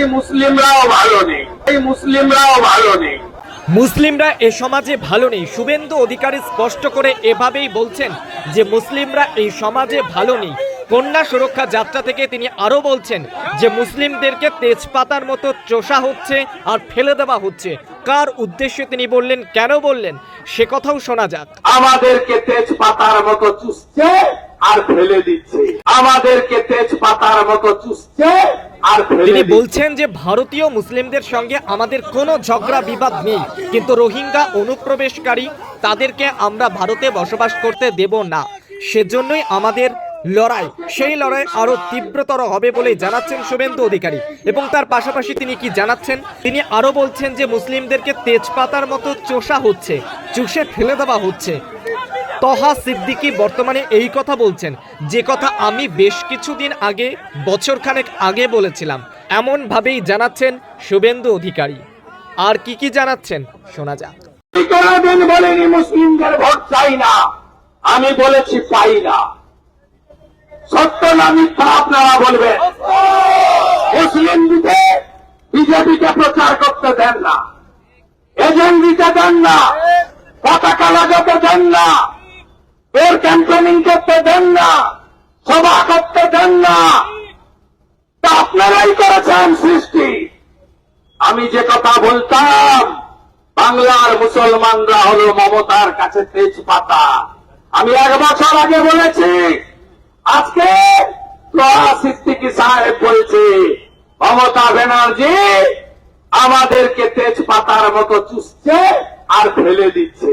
এই মুসলিমরাও ভালো নেই। এই মুসলিমরাও ভালো নেই। মুসলিমরা এ সমাজে ভালো নেই। শুভেন্দু অধিকারী স্পষ্ট করে এভাবেই বলছেন যে মুসলিমরা এই সমাজে ভালো নেই। কন্যা সুরক্ষা যাত্রা থেকে তিনি আরও বলছেন যে মুসলিমদেরকে তেজপাতার মতো চোষা হচ্ছে আর ফেলে দেওয়া হচ্ছে। কার উদ্দেশ্যে তিনি বললেন কেন বললেন সে কথাও শোনা যাক। আমাদেরকে তেজপাতার মতো চুষছে আর ফেলে দিচ্ছে। আমাদেরকে তেজপাতার মতো চুষছে তিনি বলছেন যে ভারতীয় মুসলিমদের সঙ্গে আমাদের কোনো ঝগড়া বিবাদ নেই। কিন্তু রোহিঙ্গা অনুপ্রবেশকারী তাদেরকে আমরা ভারতে বসবাস করতে দেব না। সেজন্যই আমাদের লড়াই সেই লড়াই আরও তীব্রতর হবে বলে জানাচ্ছেন শুভেন্দু অধিকারী। এবং তার পাশাপাশি তিনি কি জানাচ্ছেন? তিনি আরও বলছেন যে মুসলিমদেরকে তেজপাতার মতো চোষা হচ্ছে চুষে ফেলে দেওয়া হচ্ছে। তহা সিদ্দিকি বর্তমানে এই কথা বলছেন। যে কথা আমি বেশ কিছুদিন আগে, বছরখানেক আগে বলেছিলাম। এমন ভাবেই জানাচ্ছেন শুভেন্দু অধিকারী। আর কি কি জানাচ্ছেন, শোনা যাক। বলিনি মুসলিমদের ভোট চাই না। আমি বলেছি পাই না। সত্য না মিথ্যা আপনারা বলবেন। মুসলিম দিকে বিজেপিকে প্রচার করতে দেন না। এজেন্ট দিতে দেন না। পতাকা লাগাতে দেন না। এর ক্যাম্পেনিং করতে দেন না সভা করতে দেন না। তা আপনারাই করেছেন সৃষ্টি। আমি যে কথা বলতাম, বাংলার মুসলমানরা হলো মমতার কাছে তেজপাতা। আমি এক বছর আগে বলেছি, আজকে সিদ্দিকি সাহেব বলছে, মমতা ব্যানার্জি আমাদেরকে তেজপাতার মতো চুষছে আর ফেলে দিচ্ছে।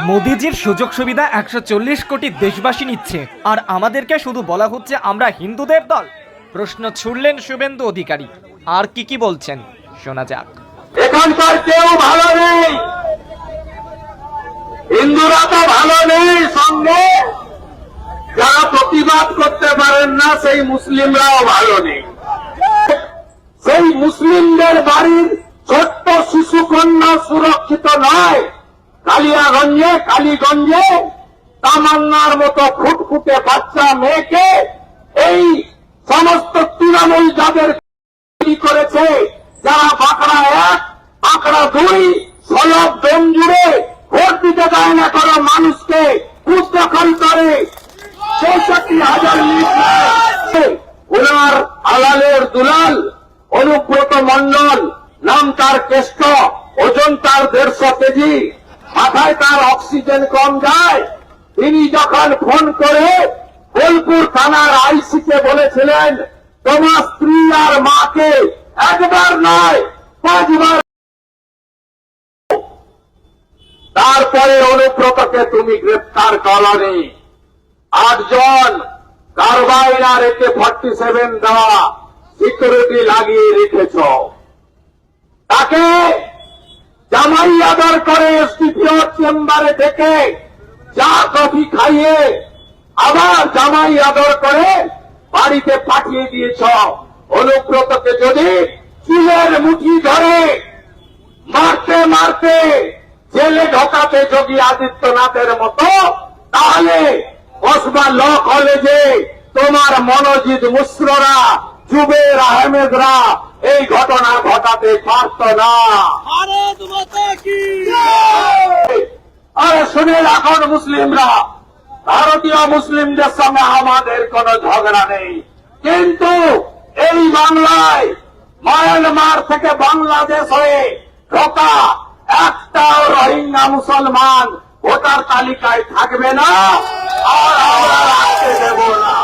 মোদিজির সুযোগ সুবিধা একশো চল্লিশ কোটি দেশবাসী নিচ্ছে। আর আমাদেরকে শুধু বলা হচ্ছে আমরা হিন্দুদের দল। প্রশ্ন ছুড়লেন শুভেন্দু অধিকারী। আর কি কি বলছেন? শোনা যাক। এখানকার কেউ ভালো নেই। হিন্দুরা তো ভালো নেই সঙ্গে। যারা প্রতিবাদ করতে পারেন না, সেই মুসলিমরাও ভালো নেই। সেই মুসলিমদের বাড়ির ছোট্ট শিশু কন্যা কালীগঞ্জে তামান্নার মতো ফুটফুটে বাচ্চা মেয়েকে এই সমস্ত তৃণমূল যাদের তৈরি করেছে, যারা বাঁকড়া এক, বাঁকড়া দুই সলভ দম জুড়ে ভোট দিতে দেয় না কোনো মানুষকে উদ্দখল করে। চৌষট্টি হাজার ওনার আলালের দুলাল, অনুব্রত মন্ডল নাম তার কেষ্ট, ওজন তার দেড়শো কেজি। মাথায় তার অক্সিজেন কম যায়। তিনি যখন ফোন করে বোলপুর থানার আইসিকে বলেছিলেন, তোমার স্ত্রী আর মাকে একবার নয়, পাঁচবার তারপরে অনুব্রতকে তুমি গ্রেপ্তার করনি। আটজন কারবাইন আর একে ফর্টি সেভেন দেওয়া সিকিউরিটি লাগিয়ে রেখেছ। তাকে জামাই আদর করে এসডিপিও চেম্বারে ডেকে চা কফি খাইয়ে আবার জামাই আদর করে বাড়িতে পাঠিয়ে দিয়েছ। অনুব্রতকে যদি চুলের মুঠি ধরে মারতে মারতে জেলে ঢোকাতে যোগী আদিত্যনাথের মতো, তাহলে কসবা ল কলেজে। তোমার মনোজিৎ মুশ্ররা, জুবের আহমেদরা, এই ঘটনা ঘটাতে পারত না। আরে শুনে রাখুন মুসলিমরা, ভারতীয় মুসলিমদের সঙ্গে আমাদের কোনো ঝগড়া নেই। কিন্তু এই বাংলায় মায়ানমার থেকে বাংলাদেশ হয়ে ঢোকা একটাও রোহিঙ্গা মুসলমান ভোটার তালিকায় থাকবে না, আর আমরা রাখতে দেব না।